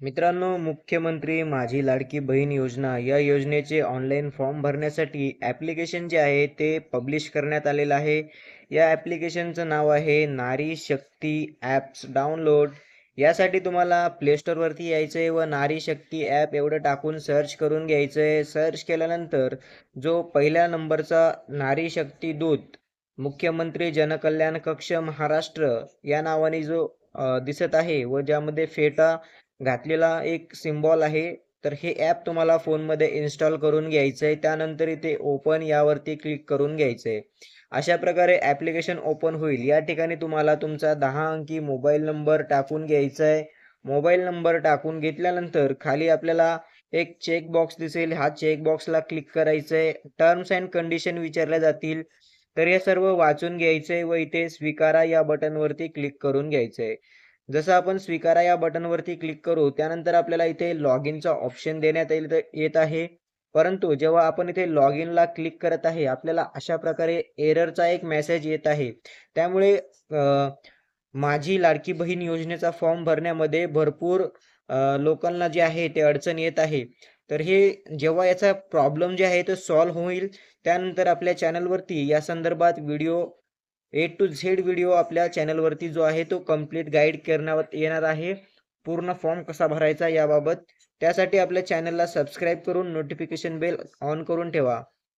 मित्रांनो मुख्यमंत्री माझी लाडकी बहीण योजना. या योजनेचे ऑनलाईन फॉर्म भरण्यासाठी ॲप्लिकेशन जे आहे ते पब्लिश करण्यात आलेलं आहे. या ॲप्लिकेशनचं नाव आहे नारी शक्ती ॲप्स डाउनलोड यासाठी तुम्हाला प्लेस्टोरवरती यायचं आहे व नारी शक्ती ॲप एवढं टाकून सर्च करून घ्यायचं आहे सर्च केल्यानंतर जो पहिल्या नंबरचा नारी शक्ती दूत मुख्यमंत्री जनकल्याण कक्ष महाराष्ट्र या नावाने जो दिसत आहे व ज्यामध्ये फेटा घातलेला एक सिम्बॉल आहे. तर हे ॲप तुम्हाला फोनमध्ये इन्स्टॉल करून घ्यायचं आहे त्यानंतर इथे ओपन यावरती क्लिक करून घ्यायचं आहे अशा प्रकारे ॲप्लिकेशन ओपन होईल. या ठिकाणी तुम्हाला तुमचा दहा अंकी मोबाईल नंबर टाकून घ्यायचा आहे मोबाईल नंबर टाकून घेतल्यानंतर खाली आपल्याला एक चेक बॉक्स दिसेल. हा चेक बॉक्सला क्लिक करायचं आहे टर्म्स अँड कंडिशन विचारल्या जातील. तर हे सर्व वाचून घ्यायचं आहे व इथे स्वीकारा या बटनवरती क्लिक करून घ्यायचं आहे जसं आपण स्वीकारा या बटनवरती क्लिक करू त्यानंतर आपल्याला इथे लॉग इनचा ऑप्शन देण्यात येईल येत आहे. परंतु जेव्हा आपण इथे लॉग इनला क्लिक करत आहे आपल्याला अशा प्रकारे एररचा एक मेसेज येत आहे. त्यामुळे माझी लाडकी बहीण योजनेचा फॉर्म भरण्यामध्ये भरपूर लोकांना जे आहे ते अडचण येत आहे. तर हे जेव्हा याचा प्रॉब्लेम जे आहे तो सॉल्व्ह होईल त्यानंतर आपल्या चॅनलवरती या संदर्भात video A to Z video आपल्या चॅनलवरती जो आहे तो कंप्लीट गाईड करण्यात येणार आहे. पूर्ण फॉर्म कसा भरायचा याबाबत. त्यासाठी आपल्या चॅनलला सबस्क्राईब करून नोटिफिकेशन बेल ऑन करून ठेवा.